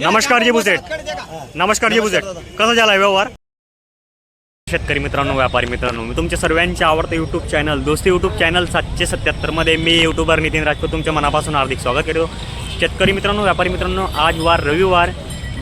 नमस्कार जी बुसेट. नमस्कार जी बुसेट. कसा झाला व्यवहार? शेतकरी मित्रांनो व्यापारी मित्रांनो मी तुमच्या सर्वांचे आवडतं YouTube channel Dosti YouTube channel सातशे सत्याहत्तरमध्ये मी यूट्यूबर नितीन राजपूत तुमच्या मनापासून हार्दिक स्वागत करतो. शेतकरी मित्रांनो व्यापारी मित्रांनो आज वार रविवार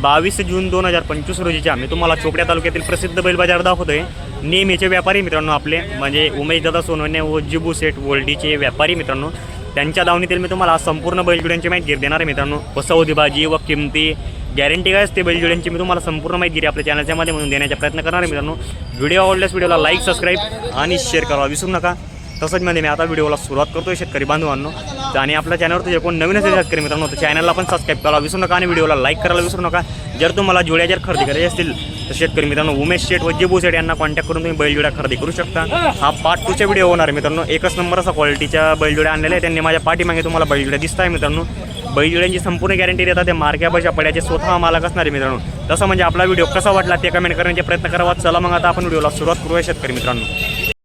बावीस जून दोन हजार पंचवीस रोजीच्या. मी तुम्हाला चोपड्या तालुक्यातील प्रसिद्ध बैल बाजार दाखवतोय. नेहमीचे व्यापारी मित्रांनो आपले म्हणजे उमेशदादा सोनवणे व जिबू सेठ वोल्डीचे व्यापारी मित्रांनो त्यांच्या दावणीतील मी तुम्हाला संपूर्ण बैलजोड्यांची माहिती देणार आहे मित्रांनो. व सौदी भाजी व किमती गॅरंटी काय असते बैलजोड्यांची मी तुम्हाला संपूर्ण माहिती आपल्या चॅनलच्या माध्यमातून देण्याचा प्रयत्न करणार आहे मित्रांनो. व्हिडिओ आवडल्यास व्हिडिओला लाईक सबस्क्राईब आणि शेअर करावा विसरू नका. तसंच म्हणजे मी आता व्हिडिओला सुरुवात करतोय शेतकरी बांधवांनो. आणि आपल्या चॅनलवर जे कोण नवीन असेल शेतकरी मित्रांनो तर चॅनलला पण सबस्क्राईब करायला विसरू नका आणि व्हिडिओला लाईक करायला विसरू नका. जर तुम्हाला जुळ्या जर खरेदी करायची असतील तर शेतकरी मित्रांनो उमेश शेठ व जिबू शेठ यांना कॉन्टॅक्ट करून तुम्ही बैलजोड्या खरेदी करू शकता. हा पार्ट टूचा व्हिडिओ होणार आहे मित्रांनो. एकच नंबर असा क्वालिटीच्या बैलजोड्या आणलेल्या आहे त्यांनी माझ्या पाठीमागे तुम्हाला बैलजोड्या दिसत आहे मित्रांनो. बैलजोड्यांची संपूर्ण गॅरंटी देतात ते मार्क्या पड्याचे स्वतः मालक असणार आहे मित्रांनो. तसं म्हणजे आपला व्हिडिओ कसा वाटला ते कमेंट करण्याचे प्रयत्न करावा. चला मग आता आपण व्हिडिओला सुरुवात करूया शेतकरी मित्रांनो.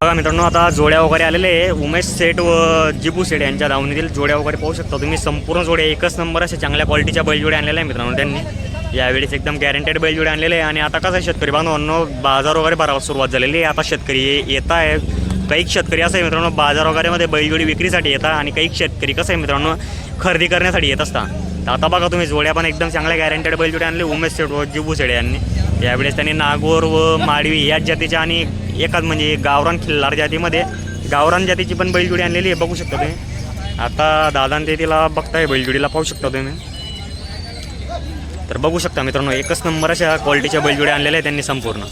बघा मित्रांनो आता जोड्या वगैरे आलेले आहे. उमेश सेठ व जिबू सेठ यांच्या धावणीतील जोड्या वगैरे पाहू शकता तुम्ही. संपूर्ण जोड्या एकच नंबर असे चांगल्या क्वालिटीच्या बैलजोड्या आणलेल्या आहे मित्रांनो त्यांनी. यावेळेस एकदम गॅरंटेड बैलजोडी आणलेले आहे. आणि आता कसं आहे शेतकरी बांधवांनो बाजार वगैरे भरायला सुरुवात झालेली आहे. आता शेतकरी येत आहे. काही शेतकरी असं आहे मित्रांनो बाजार वगैरेमध्ये बैलजोडी विक्रीसाठी येतात आणि काही शेतकरी कसं आहे मित्रांनो खरेदी करण्यासाठी येत असतात. तर आता बघा तुम्ही जोड्या पण एकदम चांगल्या गॅरंटेड बैलजोड्या आणले. उमेश सेठ व जिबू सेठ यांनी. यावेळेस त्यांनी नागोर व माडवी याच जातीच्या आणि एकाच म्हणजे गावरान खिल्लार जातीमध्ये गावरान जातीची पण बैलजोडी आणलेली आहे. बघू शकता तुम्ही. आता दादांते तिला बघताय बैलजोडीला पाहू शकता तुम्ही. तर बघू शकता मित्रांनो एकच नंबर अशा क्वालिटीच्या बैलजोड्या आणलेल्या आहेत त्यांनी संपूर्ण.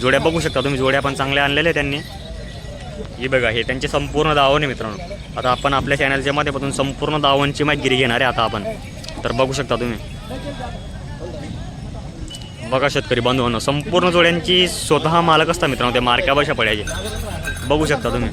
जोड्या बघू शकता तुम्ही जोड्या पण चांगल्या आणलेल्या आहेत त्यांनी. हे बघा हे त्यांचे संपूर्ण दावण आहे मित्रांनो. आता आपण आपल्या चॅनलच्या माध्यमातून संपूर्ण दावणची माहिती घेणार आहे आता आपण. तर बघू शकता तुम्ही. बघा शेतकरी बांधवांना संपूर्ण जोड्यांची स्वतः मालक असता मित्रांनो ते मार्क्या भाषा पडायचे बघू शकता तुम्ही.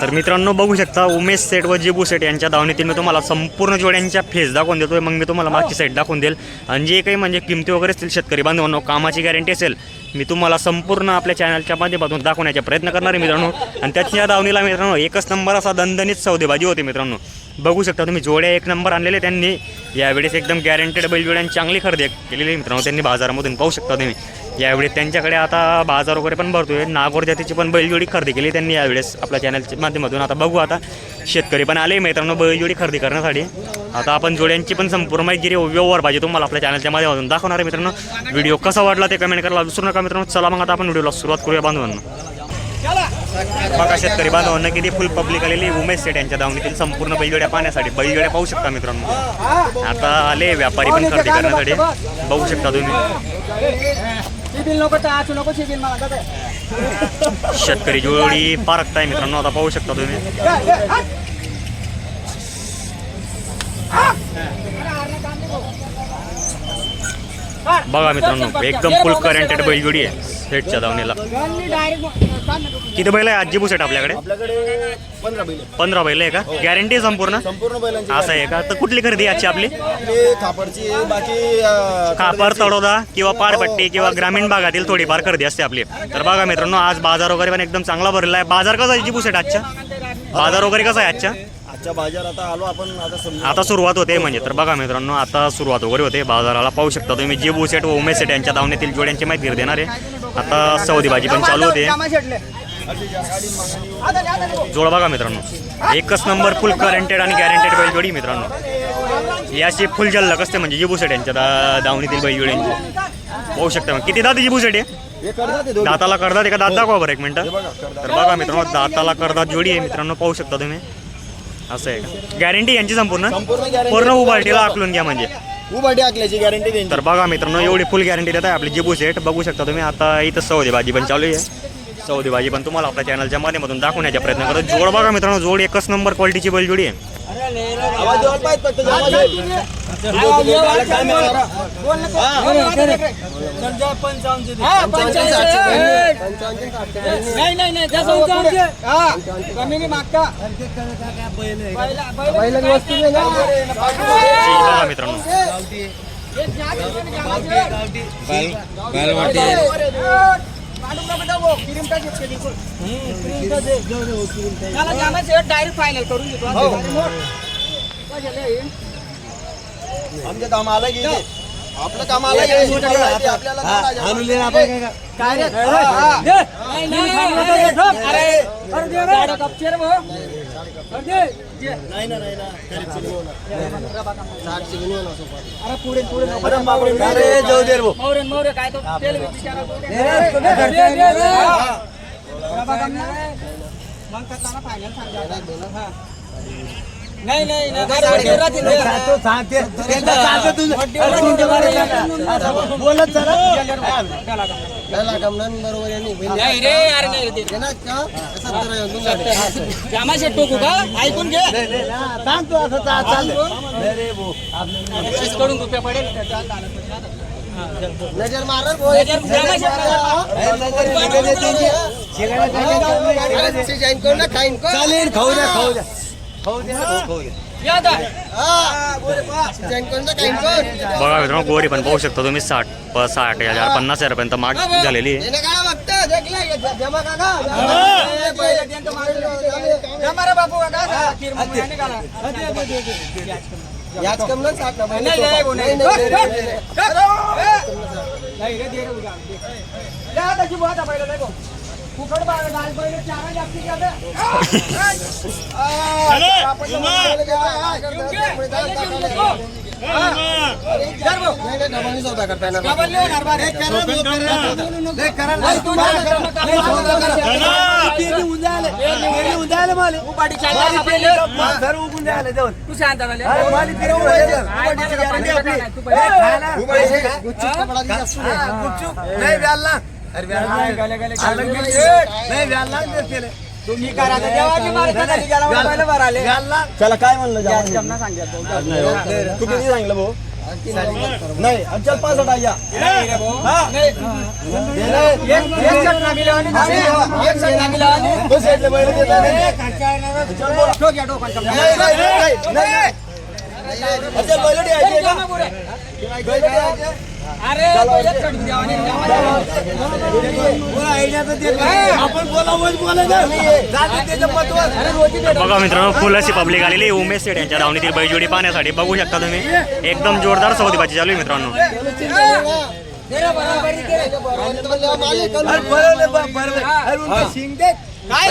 तर मित्रांनो बघू शकता उमेश सेट व जिबू सेट यांच्या दावणीतील मी तुम्हाला संपूर्ण जोड्यांच्या फेस दाखवून देतोय. मग मी तुम्हाला मागची साईड दाखवून देईल. आणि जे काही म्हणजे किमती वगैरे असतील शेतकरी बांधवांनो कामाची गॅरंटी असेल मी तुम्हाला संपूर्ण आपल्या चॅनलच्या माध्यमातून दाखवण्याचा प्रयत्न करणार आहे मित्रांनो. आणि त्याच्या दावणीला मित्रांनो एकच नंबर असा दणदणीत सौदेबाजी होती मित्रांनो. बघू शकता तुम्ही जोड्या एक नंबर आणलेले त्यांनी. यावेळेस एकदम गॅरंटेड बैलजोड्यांनी चांगली खरेदी केलेली मित्रांनो. त्यांनी बाजारामधून पाहू शकता तुम्ही. यावेळेस त्यांच्याकडे आता बाजार वगैरे पण भरतोय. नागोर जातीची पण बैलजोडी खरेदी केली त्यांनी यावेळेस आपल्या चॅनलच्या माध्यमातून. आता बघू आता शेतकरी पण आले मित्रांनो बैलजोडी खरेदी करण्यासाठी. आता आपण जोड्यांची पण संपूर्ण माहिती व्यवहार पाहिजे तुम्हाला आपल्या चॅनलच्या माध्यमातून. दाखवणार आहे मित्रांनो व्हिडिओ कसा वाटला ते कमेंट करायला विसरू नका मित्रांनो. चला मग आता आपण व्हिडिओला सुरुवात करूया बांधवांना. बघा शेतकरी बांधवांना किती फुल पब्लिक आलेली उमेश सेट यांच्या दावणीतील संपूर्ण बैलजोड्या पाहण्यासाठी बैलजोड्या पाहू शकता मित्रांनो. आता आले व्यापारी पण खरेदी करण्यासाठी. बघू शकता तुम्ही. शेतकरी जोडी पारखताय मित्रांनो आता पाहू शकता तुम्ही. बघा मित्रांनो एकदम फुल करंटेड बैलजोडी आहे सेटच्या दावणीला किती बैल आहे? आजी सेट आपल्याकडे? आपल्याकडे पंधरा बैल आहे का? गॅरंटी आहे संपूर्ण? असं आहे का? तर कुठली खरेदी आजची आपली? खापर. तडोदा किंवा पारपट्टी हो, किंवा. ग्रामीण भागातील थोडीफार खरेदी असते आपली. तर बघा मित्रांनो आज बाजार वगैरे पण एकदम चांगला भरलेला आहे. बाजार कसा आहे? जिबू सेट आजच्या बाजार वगैरे कसा आहे आजच्या आजच्या बाजार आता आलो आपण आता समजू आता सुरुवात होते म्हणजे तर बघा मित्रांनो आता सुरुवात वगैरे होते बाजाराला पाहू शकता तुम्ही जिबू सेट व उमेश सेट यांच्या दावण्यातील जोड्यांची माहिती देणार आहे. आता सौदी भाजी पण चालू होते. जोड बघा मित्रांनो एकच नंबर फुल करंटेड आणि गॅरंटेड बैलजोडी मित्रांनो. याची फुल जल्लक असते म्हणजे जिबू सेट यांच्या दा दावणीतील बैलजोड्यांची पाहू शकता मग किती दात जिबू सेट आहे करतात. दाताला करदात एका दात दाखवा बरं एक मिनटं. करतात तर बघा मित्रांनो दाताला करदात जोडी आहे मित्रांनो पाहू शकता तुम्ही. असं आहे गॅरंटी यांची संपूर्ण? संपूर्ण guarantee. पूर्ण उभारटीला आकलून घ्या म्हणजे. उभाटी आखल्याची गॅरंटी देईन. तर बघा मित्रांनो एवढी फुल गॅरंटी देत आहे आपली जिबू सेट बघू शकता तुम्ही. आता इथं सौदी भाजी पण चालू आहे. चौदी भाजी पण तुम्हाला आपल्या चॅनलच्या माध्यमातून दाखवण्याचा प्रयत्न करतो. जोड बघा मित्रांनो जोड एकच नंबर क्वालिटीची बैलजोडी आहे. बघा मित्रांनो. डायरेक्ट फायनल करून हो. हे? आमच्या कामाला गेले आपलं कामाला गेले आपल्याला काय रे? मग का त्याला फायनल सांगायचं. हा. नाही नाही. नाही. अरे, वड्डीवर राहतील. ते. वड्डीवर राहतील. ते बरं. त्याला कम. नाही रे यार नाही रे ते. जामाशे टोकू का? ऐकून घे. कडून रुपया पडेल. नजर मारल खाऊ द्या खाऊ द्या. बघा मित्रांनो गोरी पण पाहू शकता तुम्ही साठ साठ हज़ार पन्नास हजारपर्यंत माग झालेली आहे फुकट डाल पहिले चारा जास्ती ना. नाही, तू शांत नाही, काय. त्याला म्हणलं. तू किती सांगितलं भाऊ नाही अच्छा पाच आया आहे बघा मित्रांनो फुल अशी पब्लिक आलेली आहे. उमेश सेठ यांच्या धावणीतील बैजोडी पाहण्यासाठी बघू शकता तुम्ही. एकदम जोरदार सौदेबाजी चालू आहे मित्रांनो. दे. काय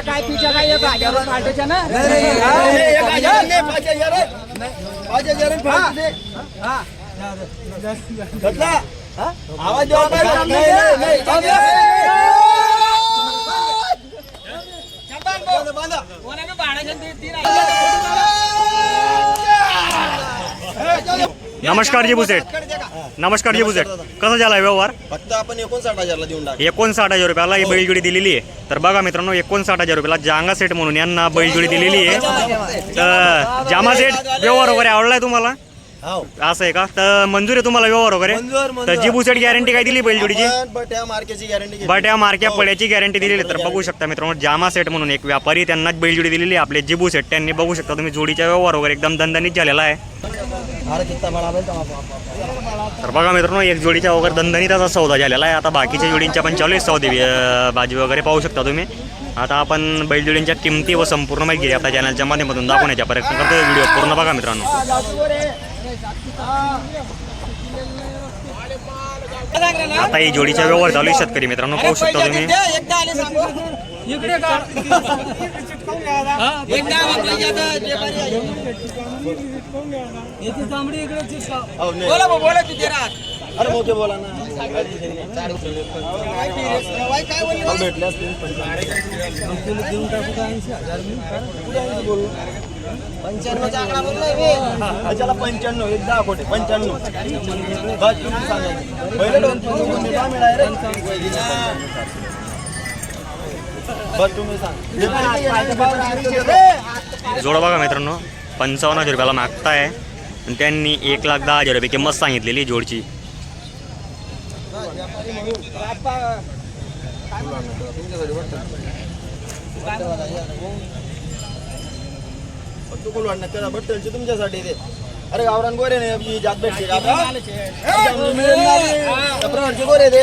काय पिच्या काय येर, भाज्यावर फाटायच्या ना? हा. आवाज द्यावा नमस्कार जी बुसेट. नमस्कार जी बुसेट. कसा झाला व्यवहार? फक्त आपण एकोणसाठ हजारला देऊन टाक. एकोणसाठ हजार रुपयाला ही बैलजोडी दिलेली आहे. तर बघा मित्रांनो एकोणसाठ हजार रुपयाला जांगा सेट म्हणून यांना बैलजोडी दिलेली आहे. तर जामा सेट व्यवहार वगैरे आवडलाय तुम्हाला? हो. असं आहे का? तर मंजूर आहे तुम्हाला व्यवहार वगैरे. तर जिबू सेट गॅरंटी काय दिली बैलजोडीची? बट्या मार्केटची गॅरंटी बट्या मारक्या पड्याची गॅरंटी दिलेली. तर बघू शकता मित्रांनो जामा सेट म्हणून एक व्यापारी त्यांनाच बैलजोडी दिलेली आहे. आपले जिबू सेट त्यांनी बघू शकता तुम्ही जोडीचा व्यवहार वगैरे एकदम दणदणीत झालेला आहे. तर बघा मित्रांनो एक जोडीच्या वगैरे दणदणीत असा सौदा झालेला आहे. आता बाकीच्या जोडींच्या पण चालू आहे सौदे भाजी वगैरे पाहू शकता तुम्ही. आता आपण बैलजोडींच्या किमती व संपूर्ण माहिती आपल्या चॅनलच्या माध्यमातून दाखवण्याचा प्रयत्न करतो व्हिडिओ पूर्ण बघा मित्रांनो. आता ही जोडीचा व्यवहार चालू आहे शेतकरी मित्रांनो पाहू शकता तुम्ही. इकडे का एकदा आपल्या इथं जे बारी आहे. हो नाही. बोला भाऊ, बोला तू ते राहत. अरे मोठे बोला ना. काल भेटले असतील पंच्याण्णवचा आकडा बोललाय मी. त्याला पंच्याण्णव एक दहा कोटे पंच्याण्णव. बस तुम्ही सांगायचं पहिले दोन तीन मिळाले तुम्ही सांग. जोड बघा मित्रांनो पंचावन्न हजार रुपयाला मागताय. आणि त्यांनी एक लाख दहा हजार रुपये किंमत सांगितलेली जोडची. तुमच्यासाठी ते अरे गावरान गोरे नाही जात भेटते गोरे ते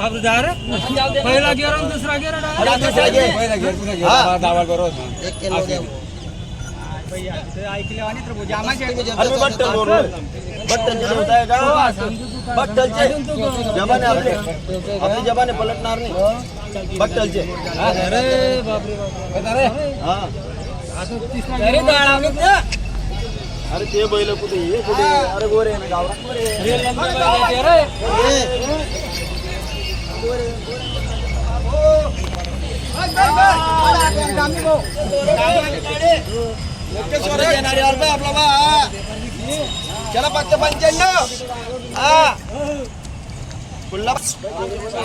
बाबरू जा रे पहिला गेअर आणि दुसरा गेअर अरे अरे बट्टलचे जबाने आपले आपली जबाने पलटणार नाही। बट्टलचे अरे बापरे हा। ते. अरे ते बैल कुठे? कुठे? अरे गोरे आहे आपला बा चला फक्त पंच्याण्णव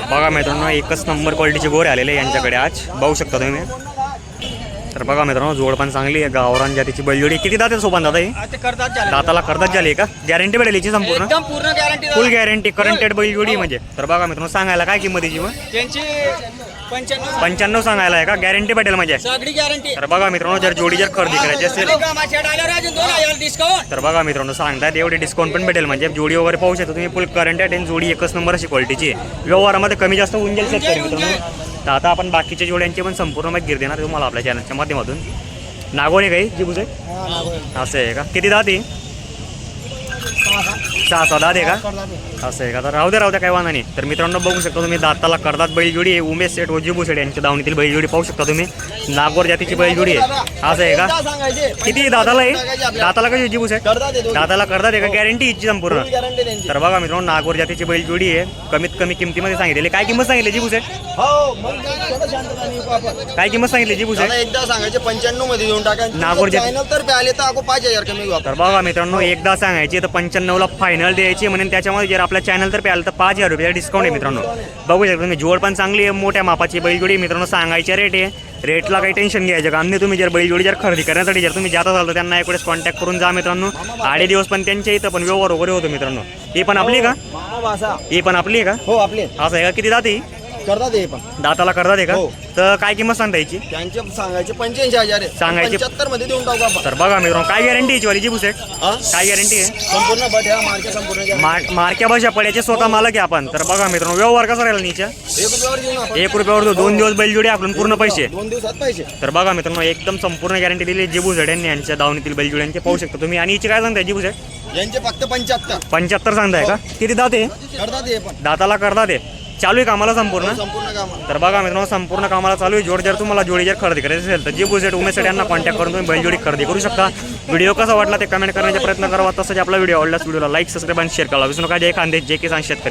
बघा मित्रांनो एकच नंबर क्वालिटीचे गोरे आलेले यांच्याकडे आज. बघू शकता तुम्ही. तर बघा मित्रांनो जोड पण चांगली आहे. गावरान जातीची बैलजोडी. किती दाते सोबत दादा ही. दाताला करतात झाली का? गॅरंटी भेटेल याची संपूर्ण? एकदम पूर्ण गॅरंटी फुल गॅरंटी करंटेड बैलजोडी म्हणजे. तर बघा मित्रांनो सांगायला काय किंमत याची मग? त्यांची पंच्याण्णव पंच्याण्णव सांगायला आहे का? गॅरंटी भेटेल म्हणजे. सगळी गॅरंटी तर बघा मित्रांनो जर जोडी जर खरेदी करायची असेल. डिस्काउंट तर बघा मित्रांनो सांगतात एवढे डिस्काउंट पण भेटेल म्हणजे. जोडी वगैरे पाहू शकता तुम्ही. फुल करंट आणि जोडी एकच नंबर अशी क्वालिटीची व्यवहारामध्ये कमी जास्त होऊन जाईल शेतकरी मित्रांनो. तर आता आपण बाकीच्या जोड्यांची पण संपूर्ण माहिती गिर देणार तुम्हाला आपल्या चॅनलच्या माध्यमातून. नागोने काही जी बुजे असं आहे का? किती आहे? सहा सहा दात आहे का? असं आहे का? तर राहू दे राहू द्या काय वाहना नाही. तर मित्रांनो बघू शकता तुम्ही दाताला करतात बैलजोडी आहे. उमेश सेठ व जिबू सेट यांच्या दावणीतील बैलजोडी पाहू शकता तुम्ही. नागोर जातीची बैलजोडी आहे. असं आहे का? किती दाताला आहे? दाताला कशी जिबू सेट दाताला करदात आहे का? गॅरंटी इच्छी संपूर्ण तर बघा मित्रांनो नागोर जातीची बैलजोडी आहे. कमीत कमी किमतीमध्ये सांगितलेली. काय किंमत सांगितली जिबू सेट काय किंमत सांगितली जिबू दादा एकदा सांगायचे पंच्याण्णवमध्ये देऊन टाका नागोर पाच हजार कमी तर बघा मित्रांनो एकदा सांगायची तर पंच्याण्णवला फायनल द्यायची म्हणून त्याच्यामध्ये जर आपल्या चॅनल तर आलं तर पाच हजार रुपयाचा डिस्काउंट आहे मित्रांनो. बघू शकता तुम्ही जोड पण चांगली आहे मोठ्या मापाची बैलजोडी. मित्रांनो सांगायचे रेट आहे. रेटला काही टेन्शन घ्यायचं काम नाही. तुम्ही जर बैलजोडी जर खरेदी करण्यासाठी जर तुम्ही जात असाल तर त्यांना एकवेळेस कॉन्टॅक्ट करून जा मित्रांनो. आडे दिवस पण त्यांच्या इथं पण व्यवहार वगैरे होतो मित्रांनो. ही पण आपली का? ही पण आपली आहे हो आपले का असं आहे का? किती जाते? करतात हे पण. दाताला करतात आहे का? हो. तर काय किंमत सांगता याची? त्यांचे सांगायचे पंच्याऐंशी हजार आहे. सांगायचे- पंच्याहत्तरमध्ये देऊन टाकू आपण. तर बघा मित्रांनो काय गॅरंटी याची वाली? जी सेट हा? काय गॅरंटी आहे? संपूर्ण बट ह्या मार्के संपूर्ण guarantee. मार मारक्या भाषा पड्याचे स्वतः मालक आहे आपण. तर बघा मित्रांनो व्यवहार कसा राहिला नीच्या एक रुपयावर आपण. एक रुपयावर दो- दोन दिवस बैलजोडी आपण पूर्ण पैसे. दोन दिवसात पैसे. तर बघा मित्रांनो एकदम संपूर्ण गॅरंटी दिली. जिबू झेड यांनी यांच्या दावणीतील बैलजोड्यांचे पाहू शकता तुम्ही. आणि हिची काय सांगताय जिबू झेड यांचे फक्त पंच्याहत्तर. पंच्याहत्तर सांगताय का? किती दात करतात हे पण. दाताला करतात आहे चालू आहे कामाला संपूर्ण? संपूर्ण काम तर बघा मित्रांनो संपूर्ण कामाला चालू आहे. जोड जर तुम्हाला जोडी जर खरेदी करायची असेल तर जिबू सेट उमेश सेट यांना कॉन्टॅक्ट करून तुम्ही बैलजोडी खरेदी करू शकता. व्हिडिओ कसा वाटला ते कमेंट करण्याचा प्रयत्न करावा. तसंच आपला व्हिडिओ आवडल्यास व्हिडिओला लाईक सबस्क्राईब आणि शेअर करा विसरू नका. जय खानदेश जय किसान शेतकरी.